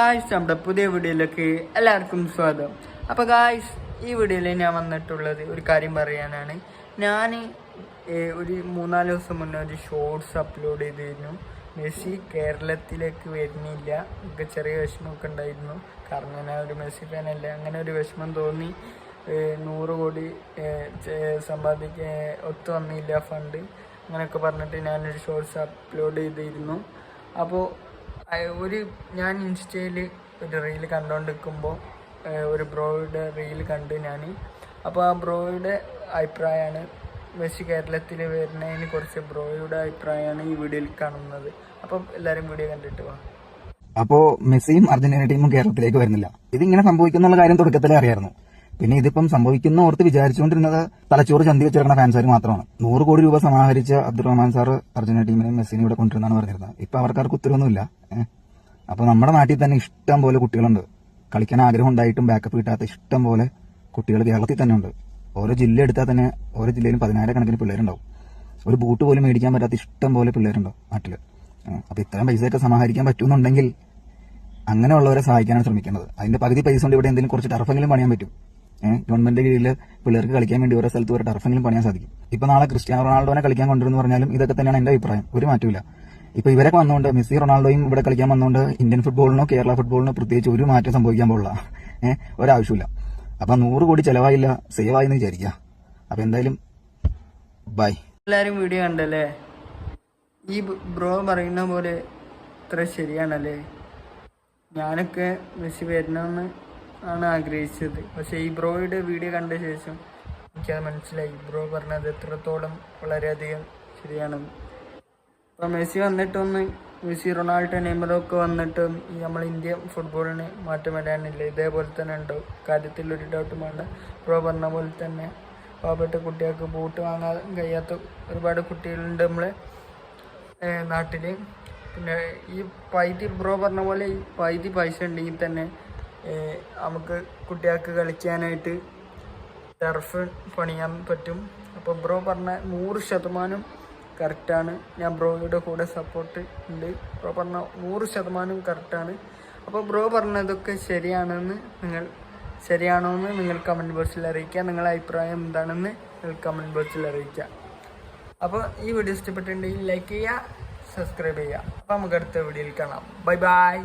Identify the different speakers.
Speaker 1: Guys നമ്മുടെ പുതിയ വീഡിയോയിലേക്ക് എല്ലാവർക്കും സ്വാഗതം. അപ്പോൾ ഗായ്സ് ഈ വീഡിയോയിൽ ഞാൻ വന്നിട്ടുള്ളത് ഒരു കാര്യം പറയാനാണ്. ഞാൻ ഒരു മൂന്നാൽ ദിവസം മുന്നേ ഒരു ഷോർട്സ് അപ്ലോഡ് ചെയ്തിരുന്നു. മെസ്സി കേരളത്തിലേക്ക് വരുന്നില്ല. എനിക്ക് ചെറിയ വിഷമമൊക്കെ ഉണ്ടായിരുന്നു. കാരണം ഞാൻ ഒരു മെസ്സി ഫാനല്ല അങ്ങനെ ഒരു വിഷമം തോന്നി. നൂറ് കോടി സമ്പാദിക്ക ഒത്തു വന്നില്ല ഫണ്ട് അങ്ങനെയൊക്കെ പറഞ്ഞിട്ട് ഞാനൊരു ഷോർട്സ് അപ്ലോഡ് ചെയ്തിരുന്നു. അപ്പോൾ ഒരു ഞാൻ ഇൻസ്റ്റയിൽ ഒരു റീൽ കണ്ടുകൊണ്ടിരിക്കുമ്പോൾ ഒരു ബ്രോയുടെ റീൽ കണ്ടു ഞാൻ അപ്പോൾ ആ ബ്രോയുടെ അഭിപ്രായമാണ് മെസ്സി കേരളത്തിൽ വരുന്നതിന് കുറച്ച് ബ്രോയുടെ അഭിപ്രായമാണ് ഈ വീഡിയോയിൽ കാണുന്നത്. അപ്പം എല്ലാവരും വീഡിയോ കണ്ടിട്ട് വാ.
Speaker 2: അപ്പോൾ മെസ്സിയും അർജന്റീന ടീമും കേരളത്തിലേക്ക് വരുന്നില്ല. ഇതിങ്ങനെ സംഭവിക്കുന്നുള്ള കാര്യം തുടക്കത്തിലേ അറിയായിരുന്നു. പിന്നെ ഇതിപ്പം സംഭവിക്കുന്ന ഓർത്ത് വിചാരിച്ചുകൊണ്ടിരുന്നത് തലച്ചോറ് ചന്തി വെച്ചിരിക്കുന്ന ഫാൻസാർ മാത്രമാണ്. നൂറ് കോടി രൂപ സമാഹരിച്ച അബ്ദുറഹ്മാൻ സാർ അർജന്റീന ടീമിനെ മെസ്സിനെ ഇവിടെ കൊണ്ടുവരുന്നതാണ് പറഞ്ഞിരുന്നത്. ഇപ്പൊ അവർക്കാർക്ക് ഉത്തരവൊന്നുമില്ല. അപ്പോൾ അപ്പൊ നമ്മുടെ നാട്ടിൽ തന്നെ ഇഷ്ടം പോലെ കുട്ടികളുണ്ട്. കളിക്കാൻ ആഗ്രഹം ഉണ്ടായിട്ടും ബാക്കപ്പ് കിട്ടാത്ത ഇഷ്ടം പോലെ കുട്ടികൾ കേരളത്തിൽ തന്നെ ഉണ്ട് ഓരോ ജില്ല എടുത്താൽ തന്നെ ഓരോ ജില്ലയിലും പതിനായിരക്കണക്കിന് പിള്ളേരുണ്ടാവും. ഒരു ബൂട്ട് പോലും മേടിക്കാൻ പറ്റാത്ത ഇഷ്ടം പോലെ പിള്ളേരുണ്ടാവും നാട്ടിൽ. ഏഹ്. അപ്പൊ ഇത്രയും പൈസയൊക്കെ സമാഹരിക്കാൻ പറ്റുമെന്നുണ്ടെങ്കിൽ അങ്ങനെയുള്ളവരെ സഹായിക്കാനാണ് ശ്രമിക്കുന്നത് അതിന്റെ പകുതി പൈസ കൊണ്ട് ഇവിടെ എന്തെങ്കിലും കുറച്ച് ടർഫെങ്കിലും പണിയാൻ പറ്റും. ഗവൺമെന്റ് കീഴിൽ പിള്ളേർക്ക് കളിക്കാൻ വേണ്ടി ഓരോ സ്ഥലത്ത് ഒരു ടർഫെങ്കിലും പണിയാൻ സാധിക്കും. ഇപ്പൊ നാളെ ക്രിസ്ത്യാനോ റൊണാൾഡോനെ കളിക്കാൻ കൊണ്ടുവരുന്ന പറഞ്ഞാലും ഇതൊക്കെ തന്നെയാണ് എന്റെ അഭിപ്രായം. ഒരു മാറ്റമില്ല ഇപ്പൊ ഇവരൊക്കെ വന്നുകൊണ്ട് മെസ്സി റൊണാൾഡോയും ഇവിടെ കളിക്കാൻ വന്നുകൊണ്ട് ഇന്ത്യൻ ഫുട്ബോളിനോ കേരള ഫുട്ബോളിനോ പ്രത്യേകിച്ച് ഒരു മാറ്റം സംഭവിക്കാൻ പോലുള്ള ഏഹ് ഒരാവശ്യമില്ല അപ്പൊ നൂറ് കോടി ചെലവായില്ല സേവ് ആയെന്ന് വിചാരിക്കുക അപ്പൊ എന്തായാലും ബൈ
Speaker 1: എല്ലാരും വീഡിയോ കണ്ടല്ലേ? ഈ ബ്രോ പറയുന്ന പോലെ ഇത്ര ശരിയാണല്ലേ? ഞാനൊക്കെ മെസ്സി വരണമെന്ന് ആണ് ആഗ്രഹിച്ചത്. പക്ഷേ ഈ ബ്രോയുടെ വീഡിയോ കണ്ട ശേഷം എനിക്കത് മനസ്സിലായി. ബ്രോ പറഞ്ഞത് എത്രത്തോളം വളരെയധികം ശരിയാണെന്ന് ഇപ്പം മെസ്സി വന്നിട്ടൊന്ന് മെസ്സി റൊണാൾഡോ നെയ്മറൊക്കെ വന്നിട്ടും ഈ നമ്മൾ ഇന്ത്യ ഫുട്ബോളിന് മാറ്റം വരാനില്ല. ഇതേപോലെ തന്നെ ഉണ്ടാവും കാര്യത്തിൽ ഒരു ഡൗട്ടും വേണ്ട. ബ്രോ പറഞ്ഞ പോലെ തന്നെ പാവപ്പെട്ട കുട്ടികൾക്ക് ബൂട്ട് വാങ്ങാൻ കഴിയാത്ത ഒരുപാട് കുട്ടികളുണ്ട് നമ്മളെ നാട്ടിൽ പിന്നെ ഈ പൈതി ബ്രോ പറഞ്ഞ പോലെ ഈ പൈതി പൈസ ഉണ്ടെങ്കിൽ തന്നെ നമുക്ക് കുട്ടികൾക്ക് കളിക്കാനായിട്ട് ടർഫ് പണിയാൻ പറ്റും. അപ്പോൾ ബ്രോ പറഞ്ഞ നൂറ് ശതമാനം കറക്റ്റാണ് ഞാൻ ബ്രോയുടെ കൂടെ സപ്പോർട്ട് ഉണ്ട്. ബ്രോ പറഞ്ഞ നൂറ് ശതമാനം കറക്റ്റാണ് അപ്പോൾ ബ്രോ പറഞ്ഞതൊക്കെ ശരിയാണെന്ന് നിങ്ങൾ ശരിയാണോ എന്ന് നിങ്ങൾ കമന്റ് ബോക്സിൽ അറിയിക്കുക. നിങ്ങളുടെ അഭിപ്രായം എന്താണെന്ന് നിങ്ങൾ കമന്റ് ബോക്സിൽ അറിയിക്കുക. അപ്പോൾ ഈ വീഡിയോ ഇഷ്ടപ്പെട്ടിട്ടുണ്ടെങ്കിൽ ലൈക്ക് ചെയ്യുക സബ്സ്ക്രൈബ് ചെയ്യുക. അപ്പോൾ നമുക്ക് അടുത്ത വീഡിയോയിൽ കാണാം. Bye bye